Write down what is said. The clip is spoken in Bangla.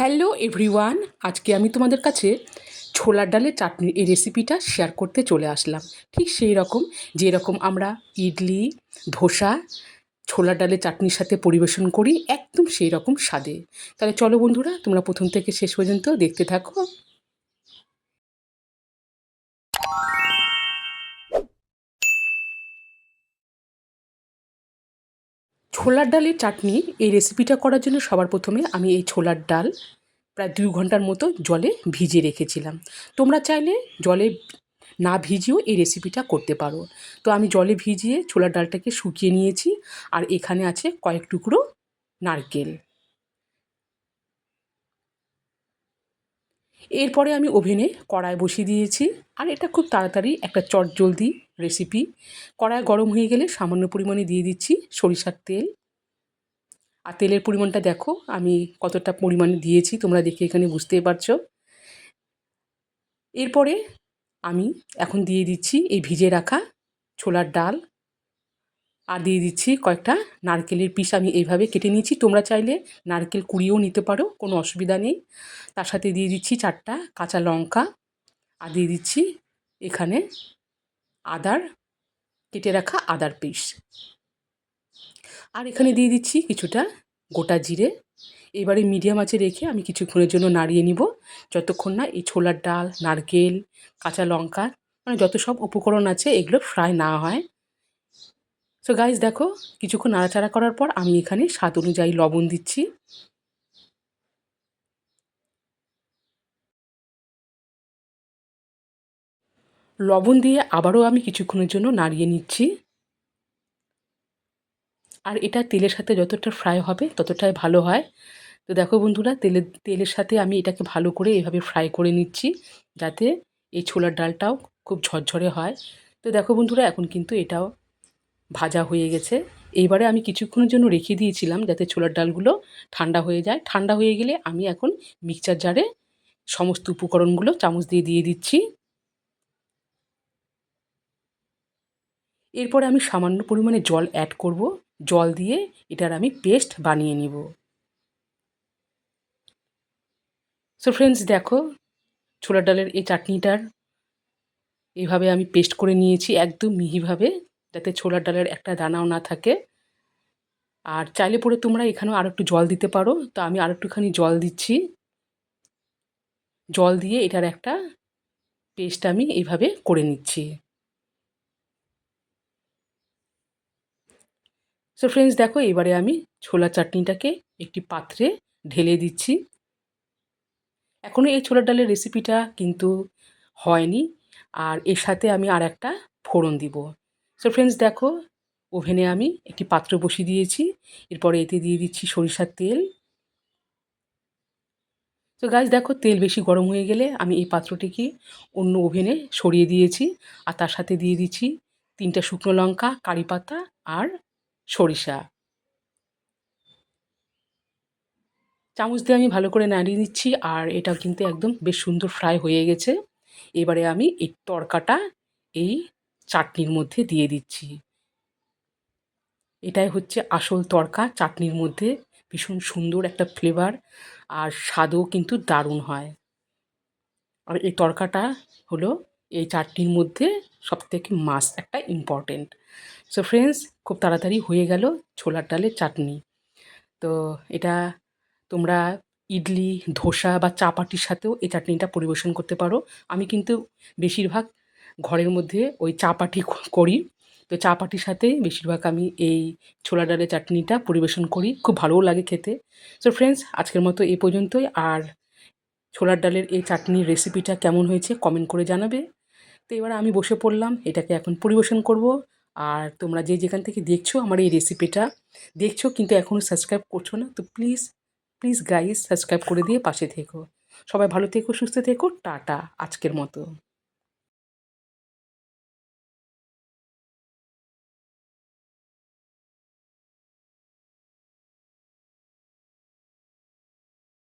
হ্যালো এভরিওয়ান আজকে আমি তোমাদের কাছে ছোলার ডালের চাটনির এই রেসিপিটা শেয়ার করতে চলে আসলাম। ঠিক সেই রকম যেরকম আমরা ইডলি, ধোসা, ছোলার ডালের চাটনির সাথে পরিবেশন করি একদম সেই রকম স্বাদে। তাহলে চলো বন্ধুরা, তোমরা প্রথম থেকে শেষ পর্যন্ত দেখতে থাকো। ছোলার ডালের চাটনি এই রেসিপিটা করার জন্য সবার প্রথমে আমি এই ছোলার ডাল প্রায় দুই ঘণ্টার মতো জলে ভিজিয়ে রেখেছিলাম। তোমরা চাইলে জলে না ভিজিয়েও এই রেসিপিটা করতে পারো। তো আমি জলে ভিজিয়ে ছোলার ডালটাকে শুকিয়ে নিয়েছি আর এখানে আছে কয়েক টুকরো নারকেল। এরপরে আমি ওভেনে কড়াই বসিয়ে দিয়েছি। আর এটা খুব তাড়াতাড়ি একটা চটজলদি রেসিপি কড়াই গরম হয়ে গেলে সামান্য পরিমাণে দিয়ে দিচ্ছি সরিষার তেল। আর তেলের পরিমাণটা দেখো, আমি কতটা পরিমাণে দিয়েছি তোমরা দেখে এখানে বুঝতেই পারছ। এরপরে আমি এখন দিয়ে দিচ্ছি এই ভিজে রাখা ছোলার ডাল। আর দিয়ে দিচ্ছি কয়েকটা নারকেলের পিস আমি এইভাবে কেটে নিয়েছি। তোমরা চাইলে নারকেল কুড়িয়েও নিতে পারো, কোনো অসুবিধা নেই। তার সাথে দিয়ে দিচ্ছি চারটা কাঁচা লঙ্কা আর দিয়ে দিচ্ছি এখানে আদার, কেটে রাখা আদার পিস আর এখানে দিয়ে দিচ্ছি কিছুটা গোটা জিরে। এবারে মিডিয়াম আঁচে রেখে আমি কিছুক্ষণের জন্য নাড়িয়ে নিব। যতক্ষণ না এই ছোলার ডাল, নারকেল, কাঁচা লঙ্কা মানে যত সব উপকরণ আছে এগুলো ফ্রাই না হয়। সো গাইজ দেখো, কিছুক্ষণ নাড়াচাড়া করার পর আমি এখানে স্বাদ অনুযায়ী লবণ দিচ্ছি। লবণ দিয়ে আবারও আমি কিছুক্ষণের জন্য নাড়িয়ে নিচ্ছি। আর এটা তেলের সাথে যতটা ফ্রাই হবে, ততটাই ভালো হয়। তো দেখো বন্ধুরা তেলের তেলের সাথে আমি এটাকে ভালো করে এভাবে ফ্রাই করে নিচ্ছি, যাতে এই ছোলার ডালটাও খুব ঝরঝরে হয়। তো দেখো বন্ধুরা, এখন কিন্তু এটাও ভাজা হয়ে গেছে। এইবারে আমি কিছুক্ষণের জন্য রেখে দিয়েছিলাম যাতে ছোলার ডালগুলো ঠান্ডা হয়ে যায়। ঠান্ডা হয়ে গেলে আমি এখন মিক্সচার জারে সমস্ত উপকরণগুলো চামচ দিয়ে দিয়ে দিচ্ছি। এরপরে আমি সামান্য পরিমাণে জল অ্যাড করব। জল দিয়ে এটার আমি পেস্ট বানিয়ে নিব। সো ফ্রেন্ডস দেখো, ছোলার ডালের এই চাটনিটার এভাবে আমি পেস্ট করে নিয়েছি একদম মিহিভাবে। যাতে ছোলার ডালের একটা দানাও না থাকে। আর চাইলে পরে তোমরা এখানেও আর একটু জল দিতে পারো। তো আমি আর একটুখানি জল দিচ্ছি। জল দিয়ে এটার একটা পেস্ট আমি এইভাবে করে নিচ্ছি। সো ফ্রেন্ডস দেখো, এবারে আমি ছোলা চাটনিটাকে একটি পাত্রে ঢেলে দিচ্ছি। এখনও এই ছোলার ডালের রেসিপিটা কিন্তু হয়নি। আর এর সাথে আমি আর একটা ফোড়ন দিব। সো ফ্রেন্ডস দেখো, ওভেনে আমি একটি পাত্র বসিয়ে দিয়েছি। এরপরে এতে দিয়ে দিচ্ছি সরিষার তেল। তো গাছ দেখো, তেল বেশি গরম হয়ে গেলে আমি এই পাত্রটিকে অন্য ওভেনে সরিয়ে দিয়েছি। আর তার সাথে দিয়ে দিচ্ছি তিনটা শুকনো লঙ্কা, কারি পাতা আর সরিষা। চামচ দিয়ে আমি ভালো করে নাড়িয়ে দিচ্ছি আর এটা কিন্তু একদম বেশ সুন্দর ফ্রাই হয়ে গেছে। এবারে আমি এই তরকাটা এই চাটনির মধ্যে দিয়ে দিচ্ছি। এটাই হচ্ছে আসল তরকা চাটনির মধ্যে ভীষণ সুন্দর একটা ফ্লেভার আর স্বাদও কিন্তু দারুণ হয়। আর এই তরকাটা হলো এই চাটনির মধ্যে সবথেকে মাস একটা ইম্পর্টেন্ট সো ফ্রেন্ডস খুব তাড়াতাড়ি হয়ে গেল ছোলার ডালের চাটনি। তো এটা তোমরা ইডলি, ধোসা বা চাপাটির সাথেও এই চাটনিটা পরিবেশন করতে পারো। আমি কিন্তু বেশিরভাগ ঘরের মধ্যে ওই চাপাটি করি। তো চাপাটির সাথে বেশিরভাগ আমি এই ছোলা ডালের চাটনিটা পরিবেশন করি। খুব ভালোও লাগে খেতে। সো ফ্রেন্ডস আজকের মতো এই পর্যন্তই। আর ছোলার ডালের এই চাটনির রেসিপিটা কেমন হয়েছে কমেন্ট করে জানাবে। তো এবার আমি বসে পড়লাম, এটাকে এখন পরিবেশন করব। আর তোমরা যে যেখান থেকে দেখছ আমার এই রেসিপিটা দেখছ কিন্তু এখনও সাবস্ক্রাইব করছ না, তো প্লিজ প্লিজ গাইজ সাবস্ক্রাইব করে দিয়ে পাশে থেকো। সবাই ভালো থেকো, সুস্থ থেকো, টাটা, আজকের মতো।